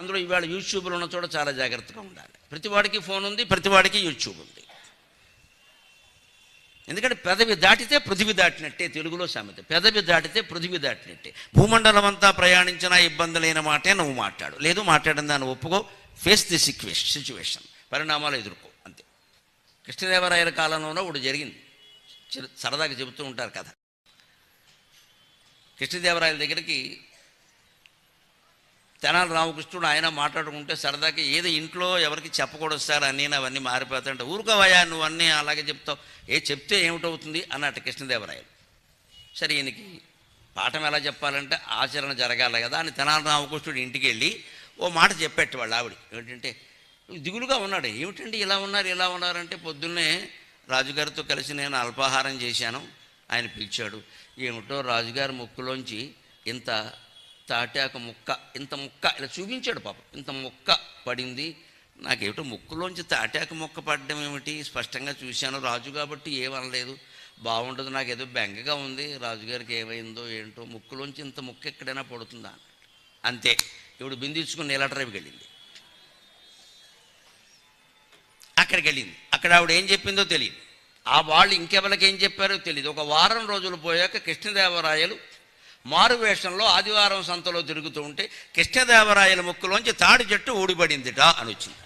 అందులో ఇవాళ యూట్యూబ్లో ఉన్న చోట చాలా జాగ్రత్తగా ఉండాలి. ప్రతివాడికి ఫోన్ ఉంది ప్రతివాడికి యూట్యూబ్ ఉంది. ఎందుకంటే పెదవి దాటితే పృథివి దాటినట్టే తెలుగులో సామెత. పెదవి దాటితే పృథివి దాటినట్టే. భూమండలం అంతా ప్రయాణించిన ఇబ్బందులైన మాటే నువ్వు మాట్లాడు. లేదు మాట్లాడిన దాన్ని ఒప్పుకో. ఫేస్ ది సిక్వేషన్ సిచ్యువేషన్ పరిణామాలు ఎదుర్కో. అంతే. కృష్ణదేవరాయల కాలంలోనూ ఒకటి జరిగింది. సరదాగా చెబుతూ ఉంటారు కథ. కృష్ణదేవరాయల దగ్గరికి తెనాలి రామకృష్ణుడు ఆయన మాట్లాడుకుంటే సరదాగా ఏదో ఇంట్లో ఎవరికి చెప్పకూడదు సార్ అని అవన్నీ మారిపోతాయంట ఊరుకోవయా నువ్వు అన్నీ అలాగే చెప్తావు. ఏ చెప్తే ఏమిటవుతుంది? అన్నట్టు కృష్ణదేవరాయలు. సరే ఈయనకి పాఠం ఎలా చెప్పాలంటే ఆచరణ జరగాలి కదా అని తెనాలి రామకృష్ణుడు ఇంటికి వెళ్ళి ఓ మాట చెప్పేట్టు వాళ్ళు ఆవిడ. ఏంటంటే దిగులుగా ఉన్నాడు. ఏమిటండి ఇలా ఉన్నారు ఇలా ఉన్నారంటే పొద్దున్నే రాజుగారితో కలిసి నేను అల్పాహారం చేశాను. ఆయన పిలిచాడు. ఏమిటో రాజుగారి ముక్కులోంచి ఇంత తాటాక ముక్క ఇంత ముక్క ఇలా చూపించాడు పాపం. ఇంత ముక్క పడింది. నాకేమిటో ముక్కులోంచి తాటాక ముక్క పడడం ఏమిటి? స్పష్టంగా చూశాను. రాజు కాబట్టి ఏమనలేదు బాగుండదు నాకు ఏదో బెంగగా ఉంది. రాజుగారికి ఏమైందో ఏంటో ముక్కులోంచి ఇంత ముక్క ఎక్కడైనా పడుతుందా? అంతే. ఇప్పుడు బిందించుకుని నీలటరేపుకి వెళ్ళింది. అక్కడికి వెళ్ళింది. అక్కడ ఆవిడ ఏం చెప్పిందో తెలియదు. ఆ వాళ్ళు ఇంకెవరికి ఏం చెప్పారో తెలియదు. ఒక వారం రోజులు పోయాక కృష్ణదేవరాయలు మారు వేషంలో ఆదివారం సంతలో తిరుగుతూ ఉంటే కృష్ణదేవరాయల ముక్కులోంచి తాడి చెట్టు ఊడిపడిందిట అని వచ్చింది.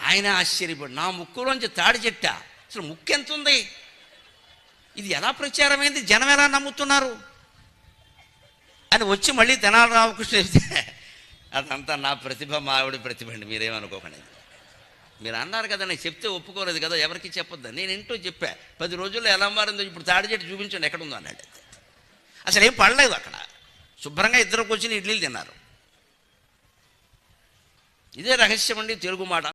ఆయన ఆశ్చర్యపడి నా ముక్కులోంచి తాడి చెట్ట? అసలు ముక్కు ఎంత ఉంది ఇది ఎలా ప్రచారమైంది? జనం ఎలా నమ్ముతున్నారు? అని వచ్చి మళ్ళీ తెనాలి రామకృష్ణ చెప్తే అదంతా నా ప్రతిభ మా ఆవిడ ప్రతిభ అండి మీరేమనుకోకండి. మీరు అన్నారు కదా నేను చెప్తే ఒప్పుకోలేదు కదా ఎవరికి చెప్పొద్దు నేను ఏంటో చెప్పా పది రోజుల్లో ఎలా మారిందో ఇప్పుడు తాడి చెట్టు చూపించండి ఎక్కడుందో అన్నాడు. అసలు ఏం పడలేదు అక్కడ. శుభ్రంగా ఇద్దరు కూర్చుని ఇడ్లీలు తిన్నారు. ఇదే రహస్యం అండి తెలుగు మాట.